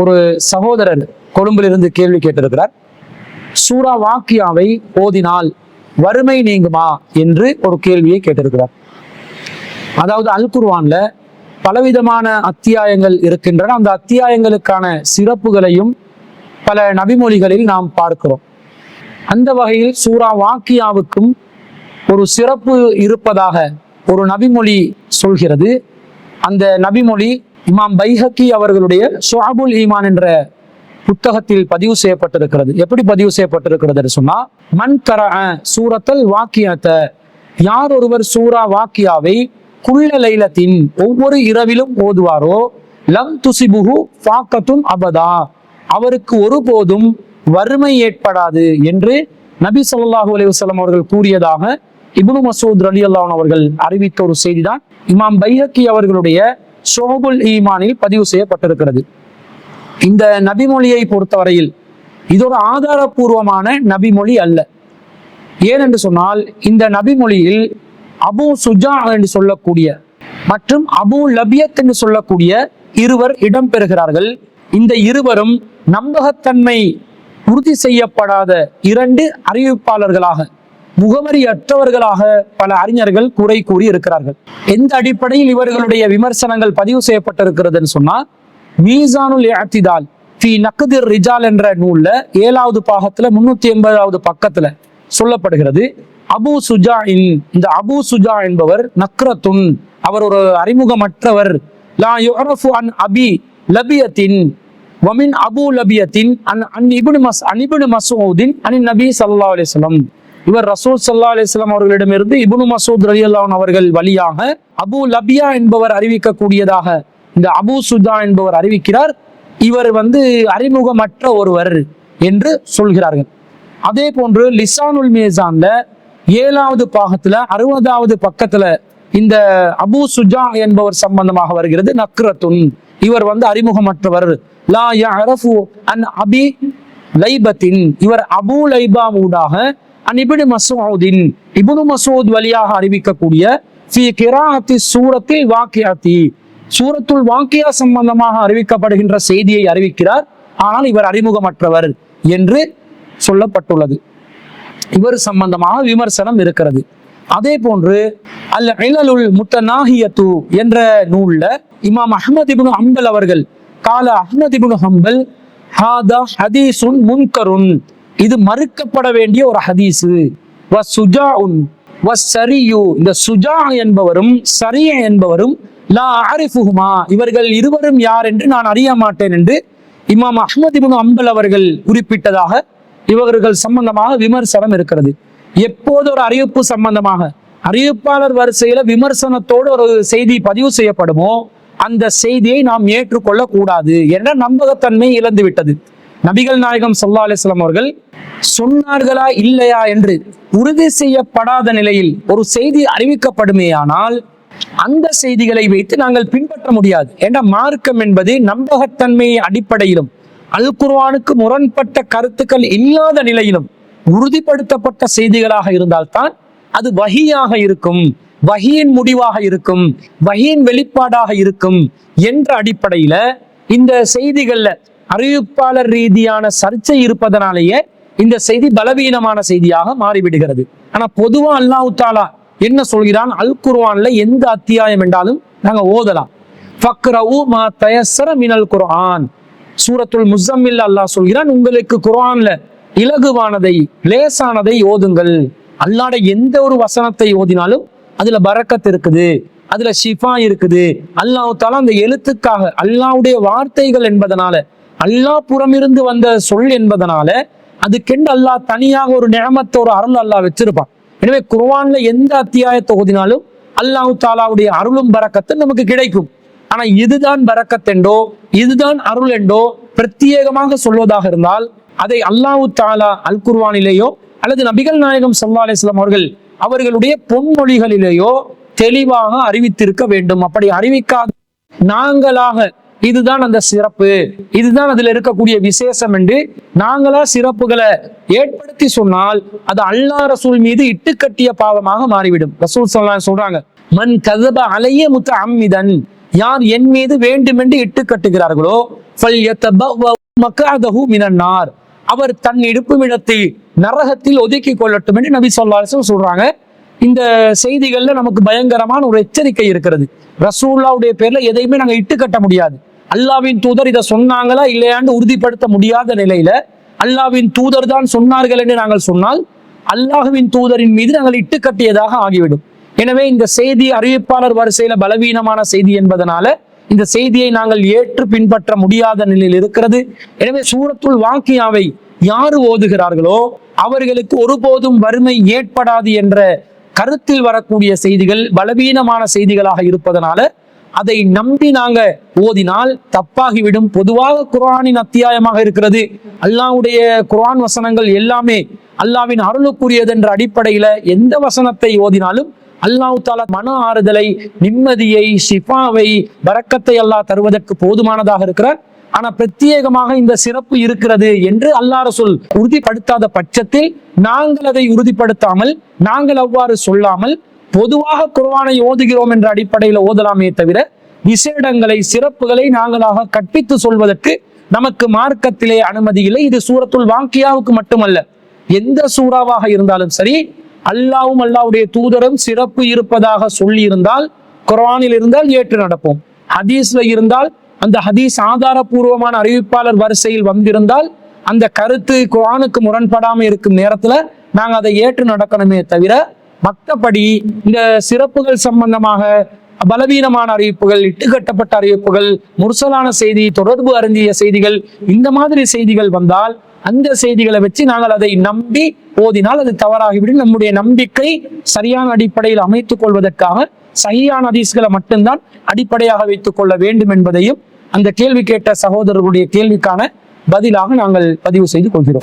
ஒரு சகோதரர் கொழும்பிலிருந்து கேள்வி கேட்டிருக்கிறார். சூரா வாக்கியாவை ஓதினால் வறுமை நீங்குமா என்று ஒரு கேள்வியை கேட்டிருக்கிறார். அதாவது அல் குர்ஆன்ல பலவிதமான அத்தியாயங்கள் இருக்கின்றன. அந்த அத்தியாயங்களுக்கான சிறப்புகளையும் பல நபிமொழிகளில் நாம் பார்க்கிறோம். அந்த வகையில் சூரா வாக்கியாவுக்கும் ஒரு சிறப்பு இருப்பதாக ஒரு நபிமொழி சொல்கிறது. அந்த நபிமொழி இமாம் பைஹக்கி அவர்களுடைய ஷுஅபுல் ஈமான் என்ற புத்தகத்தில் பதிவு செய்யப்பட்டிருக்கிறது. எப்படி பதிவு செய்யப்பட்டிருக்கிறது சொன்னா மண் கர சூரத்தல் வாக்கியத்தை யார் ஒருவர் சூரா வாக்கியாவை குள்ள லைலத்தின் ஒவ்வொரு இரவிலும் ஓதுவாரோ லம் துசிபுகு ஃபாக்கத்தும் அபதா அவருக்கு ஒருபோதும் வறுமை ஏற்படாது என்று நபி சொல்லாஹு அலைவசலம் அவர்கள் கூறியதாக இபுனு மசூத் ரலியல்லாஹு அவர்கள் அறிவித்த ஒரு செய்திதான். இமாம் பைஹக்கி அவர்களுடைய ஷோபுல் ஈமானில் பதிவு செய்யப்பட்டிருக்கிறது. இந்த நபிமொழியை பொறுத்தவரையில் இது ஒரு ஆதாரபூர்வமான நபிமொழி அல்ல. ஏனென்று சொன்னால் இந்த நபிமொழியில் அபு சுஜா என்று சொல்லக்கூடிய மற்றும் அபு லபியத் என்று சொல்லக்கூடிய இருவர் இடம்பெறுகிறார்கள். இந்த இருவரும் நம்பகத்தன்மை உறுதி செய்யப்படாத இரண்டு அறிவிப்பாளர்களாக முகமறியற்றவர்களாக பல அறிஞர்கள் குறை கூறி இருக்கிறார்கள் எந்த அடிப்படையில் இவர்களுடைய விமர்சனங்கள் பதிவு செய்யப்பட்டிருக்கிறதுன்னு சொன்னா மீசானுல் ஆத்திதால் ஃபி நக்திர் ரிஜால் என்ற நூல்ல ஏழாவது பாகத்துல முன்னூத்தி எண்பதாவது பக்கத்துல சொல்லப்படுகிறது. அபு சுஜா இன் இந்த அபு சுஜா என்பவர் நக்ரத்துன் அவர் ஒரு அறிமுகமற்றவர். லா யுரஃபு அன் அபி லபியத்தின் வமின் அபு லபியத்தின் அன் அன் இபுனு மஸ் அன் இபுனு மசூதின் அன் நபி சல்லா அலிஸ்லம் இவர் ரசூல் சல்லா அலிஸ்லாம் அவர்களிடமிருந்து இபுனு மசூத் ரலி அல்லான் அவர்கள் வழியாக அபு லபியா என்பவர் அறிவிக்கக்கூடியதாக இந்த அபு சுஜா என்பவர் அறிவிக்கிறார். இவர் வந்து அறிமுகமற்ற ஒருவர் என்று சொல்கிறார்கள். அதே போன்று லிசானுல் மேசான்ல ஏழாவது பாகத்துல அறுபதாவது பக்கத்துல இந்த அபு சுஜா என்பவர் சம்பந்தமாக வருகிறது நக்ரத்துன். இவர் வந்து அறிமுகமற்றவர். லா யா யஅரஃபு அன் அபி லைபத்தின். இவர் அபு லைபா ஊடாக அன் இப்னு இபுனு மசூத் வழியாக அறிவிக்கக்கூடிய ஃபி கிராஹத்தி சூரத்தில் வாக்கியாத்தி சூரத்துல் வாக்கியா சம்பந்தமாக அறிவிக்கப்படுகின்ற செய்தியை அறிவிக்கிறார் ஆனால் இவர் அறிமுகமற்றவர் என்று சொல்லப்பட்டுள்ளது. இவர் சம்பந்தமாக விமர்சனம் இருக்கிறது. அதே போன்று அல் இழலுல் முத்தநாகியத்து என்ற நூல்ல இமாம் அஹ்மத் இப்னு ஹம்பல் அவர்கள் கால அஹ்மத் இப்னு ஹம்பல் ஹாதா ஹதீசுன் முன்கருன் இது மறுக்கப்பட வேண்டிய ஒரு ஹதீஸு. வ சுஜாஉன் வ சரியு இந்த சுஜா என்பவரும் சரிய என்பவரும் லா ஆரிஃபுஹுமா இவர்கள் இருவரும் யார் என்று நான் அறிய மாட்டேன் என்று இமாம் அஹ்மத் இப்னு அம்பல் அவர்கள் குறிப்பிட்டதாக இவர்கள் சம்பந்தமாக விமர்சனம் இருக்கிறது. எப்போது ஒரு அறிவிப்பு சம்பந்தமாக அறிவிப்பாளர் வரிசையில விமர்சனத்தோடு ஒரு செய்தி பதிவு செய்யப்படுமோ அந்த செய்தியை நாம் ஏற்றுக்கொள்ள கூடாது என்ற நம்பகத்தன்மை இழந்து விட்டது நபிகள் நாயகம் ஸல்லல்லாஹு அலிஸ்லாம் அவர்கள் சொன்னார்களா இல்லையா என்று உறுதி செய்யப்படாத நிலையில் ஒரு செய்தி அறிவிக்கப்படுமேயானால் அந்த செய்திகளை வைத்து நாங்கள் பின்பற்ற முடியாது. ஏன்னா மார்க்கம் என்பது நம்பகத்தன்மை அடிப்படையிலும் அல் குர்வானுக்கு முரண்பட்ட கருத்துக்கள் இல்லாத நிலையிலும் உறுதிப்படுத்தப்பட்ட செய்திகளாக இருந்தால்தான் அது வகியாக இருக்கும் வகியின் முடிவாக இருக்கும் வகியின் வெளிப்பாடாக இருக்கும் என்ற அடிப்படையில இந்த செய்திகள்ல அறிவிப்பாளர் ரீதியான சர்ச்சை இருப்பதனாலேயே இந்த செய்தி பலவீனமான செய்தியாக மாறிவிடுகிறது. ஆனா பொதுவா அல்லாஹ் தாலா என்ன சொல்கிறான்? அல் குர்வான்ல எந்த அத்தியாயம் என்றாலும் நாங்க ஓதலாம். ஃபக்ரவு மா தயஸ்ஸர மினல் குர்ஆன். சூரத்துல் முசம்மில் அல்லாஹ் சொல்கிறான் உங்களுக்கு குர்ஆன்ல இலகுவானதை லேசானதை ஓதுங்கள். அல்லாட எந்த ஒரு வசனத்தை ஓதினாலும் அதுல பறக்கத் இருக்குது அதுல ஷிஃபா இருக்குது. அல்லாஹ் தாலா அந்த எழுத்துக்காக அல்லாவுடைய வார்த்தைகள் என்பதனால அல்லாஹ் புறமிருந்து வந்த சொல் என்பதனால அதுக்கெண்டு அல்லாஹ் தனியாக ஒரு நியமத்த ஒரு அருள் அல்லாஹ் வச்சிருப்பான். எனவே குர்வான்ல எந்த அத்தியாயத்தை ஓதினாலும் அல்லாஹு தாலாவுடைய அருளும் பரக்கத்தும் நமக்கு கிடைக்கும். ஆனா இதுதான் பறக்கத்தெண்டோ இதுதான் அருள் என்றோ பிரத்யேகமாக சொல்வதாக இருந்தால் அதை அல்லாஹு தாலா அல் குர்வானிலேயோ அல்லது நபிகள் நாயகம் சல்லா அலிஸ்லாம் அவர்கள் அவர்களுடைய பொன்மொழிகளிலேயோ தெளிவாக அறிவித்திருக்க வேண்டும். அப்படி அறிவிக்காத நாங்களாக இதுதான் அந்த சிறப்பு. இதுதான் அதுல இருக்கக்கூடிய விசேஷம் என்று நாங்களா சிறப்புகளை ஏற்படுத்தி சொன்னால் அது அல்லா ரசூல் மீது இட்டுக்கட்டிய பாவமாக மாறிவிடும். ரசூல் சொல்லலாம் சொல்றாங்க மண் கதப அலைய முத்த அம்மிதன் யார் என் மீது வேண்டுமென்று இட்டு கட்டுகிறார்களோ மினன்னார் அவர் தன் இடுப்புமிடத்தை நரகத்தில் ஒதுக்கி கொள்ளட்டும் என்று நபி சொல்லாசம் சொல்றாங்க. இந்த செய்திகள்ல நமக்கு பயங்கரமான ஒரு எச்சரிக்கை இருக்கிறது. ரசூல்லாவுடைய பேர்ல எதையுமே நாங்க இட்டு கட்ட முடியாது. அல்லாவின் தூதர் இதை சொன்னாங்களா இல்லையான்னு உறுதிப்படுத்த முடியாத நிலையில அல்லாவின் தூதர் தான் சொன்னார்கள் என்று நாங்கள் சொன்னால் அல்லாஹுவின் தூதரின் மீது நாங்கள் இட்டு கட்டியதாக ஆகிவிடும். எனவே இந்த செய்தி அறிவிப்பாளர் வரிசையில பலவீனமான செய்தி என்பதனால இந்த செய்தியை நாங்கள் ஏற்று பின்பற்ற முடியாத நிலையில் இருக்கிறது. எனவே சூரத்துள் வாக்கியாவை யாரு ஓதுகிறார்களோ அவர்களுக்கு ஒருபோதும் வறுமை ஏற்படாது என்ற கருத்தில் வரக்கூடிய செய்திகள் பலவீனமான செய்திகளாக இருப்பதனால அதை நம்பி நாங்க ஓதினால் தப்பாகிவிடும். பொதுவாக குர்ஆனின் அத்தியாயமாக இருக்கிறது. அல்லாஹ்வுடைய குர்ஆன் வசனங்கள் எல்லாமே அல்லாவின் அருளுக்குரியது என்ற அடிப்படையில எந்த வசனத்தை ஓதினாலும் அல்லாஹ் தாலா மன ஆறுதலை நிம்மதியை ஷிஃபாவை வரக்கத்தை அல்லாஹ் தருவதற்கு போதுமானதாக இருக்கிறார். ஆனா பிரத்யேகமாக இந்த சிறப்பு இருக்கிறது என்று அல்லாஹ் ரசூல் உறுதிப்படுத்தாத பட்சத்தில் நாங்கள் அதை உறுதிப்படுத்தாமல் நாங்கள் அவ்வாறு சொல்லாமல் பொதுவாக குர்வானை ஓதுகிறோம் என்ற அடிப்படையில் ஓதலாமே தவிர விசேடங்களை சிறப்புகளை நாங்களாக கற்பித்து சொல்வதற்கு நமக்கு மார்க்கத்திலே அனுமதி இல்லை. இது சூரத்துள் வாக்கியாவுக்கு மட்டுமல்ல. எந்த சூறாவாக இருந்தாலும் சரி அல்லாவும் அல்லாவுடைய தூதரும் சிறப்பு இருப்பதாக சொல்லி இருந்தால் குர்ஆனில் இருந்தால் ஏற்று நடப்போம். ஹதீஸ்ல இருந்தால் அந்த ஹதீஸ் ஆதாரபூர்வமான அறிவிப்பாளர் வரிசையில் வந்திருந்தால் அந்த கருத்து குரானுக்கு முரண்படாமல் இருக்கும் நேரத்துல நாங்கள் அதை ஏற்று நடக்கணுமே தவிர மற்றபடி இந்த சிறப்புகள் சம்பந்தமாக பலவீனமான அறிவிப்புகள் இட்டுக்கட்டப்பட்ட அறிவிப்புகள் முர்சலான செய்தி தொடர்பு அருந்திய செய்திகள் இந்த மாதிரி செய்திகள் வந்தால் அந்த செய்திகளை வச்சு நாங்கள் அதை நம்பி ஓதினால் அது தவறாகிவிடும். நம்முடைய நம்பிக்கை சரியான அடிப்படையில் அமைத்துக் கொள்வதற்காக சரியான அதிசுகளை மட்டும்தான் அடிப்படையாக வைத்துக் கொள்ள வேண்டும் என்பதையும் அந்த கேள்வி கேட்ட சகோதரர்களுடைய கேள்விக்கான பதிலாக நாங்கள் பதிவு செய்து கொள்கிறோம்.